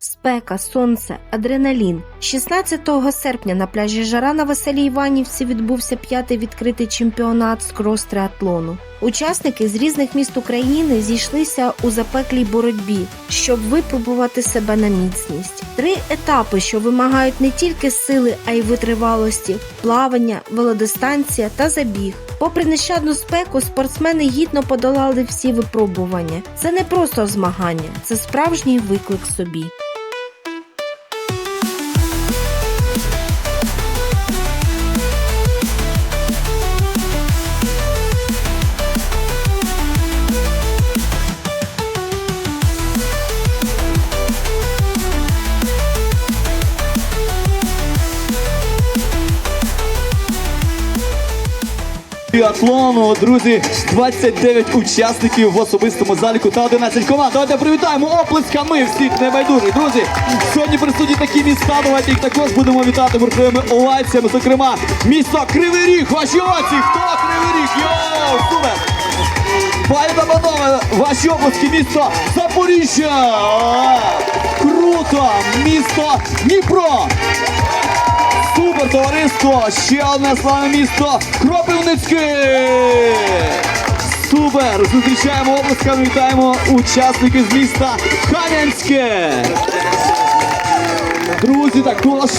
Спека, сонце, адреналін. 16 серпня на пляжі Жара на Веселій Іванівці відбувся п'ятий відкритий чемпіонат з крос-триатлону. Учасники з різних міст України зійшлися у запеклій боротьбі, щоб випробувати себе на міцність. Три етапи, що вимагають не тільки сили, а й витривалості: плавання, велодистанція та забіг. Попри нещадну спеку, спортсмени гідно подолали всі випробування. Це не просто змагання, це справжній виклик собі. Біатлону, друзі, 29 учасників в особистому заліку та 11 команд. Давайте привітаємо оплесками всіх небайдужих. Друзі, сьогодні присутні такі міста. Давайте їх також будемо вітати бурхливими оваціями. Зокрема, місто Кривий Ріг. Ваші оці. Хто Кривий Ріг? Йоу, супер! Пані та ваші обласки, місто Запоріжжя! Круто! Місто Дніпро! Товариство! Ще одне славне місто Кропивницьке! Супер! Зустрічаємо обласками, вітаємо учасників з міста Кам'янське! Друзі, також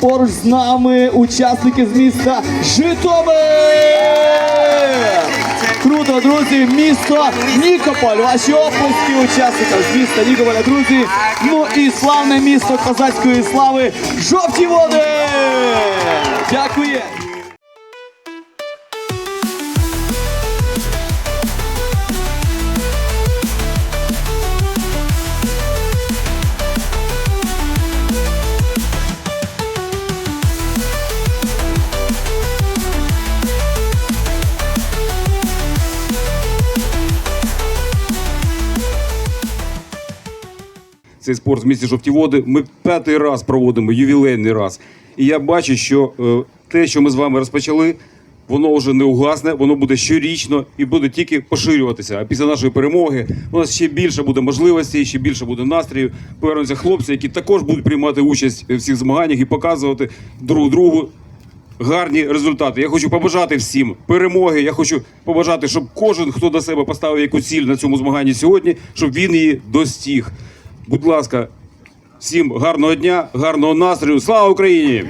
поруч з нами учасники з міста Житомир! Круто, друзі, місто Нікополь. Ваші оплески учасникам з міста Нікополя, друзі. Ну і славне місто козацької слави Жовті води! Дякую! цей спорт в місті жовті води. Ми п'ятий раз проводимо ювілейний раз. І я бачу, що е, те, що ми з вами розпочали, воно вже не угасне, воно буде щорічно і буде тільки поширюватися. А після нашої перемоги у нас ще більше буде можливостей, ще більше буде настрію. Повернуться хлопці, які також будуть приймати участь в цих змаганнях і показувати друг другу гарні результати. Я хочу побажати всім перемоги. Я хочу побажати, щоб кожен, хто до себе поставив яку ціль на цьому змаганні сьогодні, щоб він її достиг. Будь ласка, всім гарного дня, гарного настрою. Слава Україні!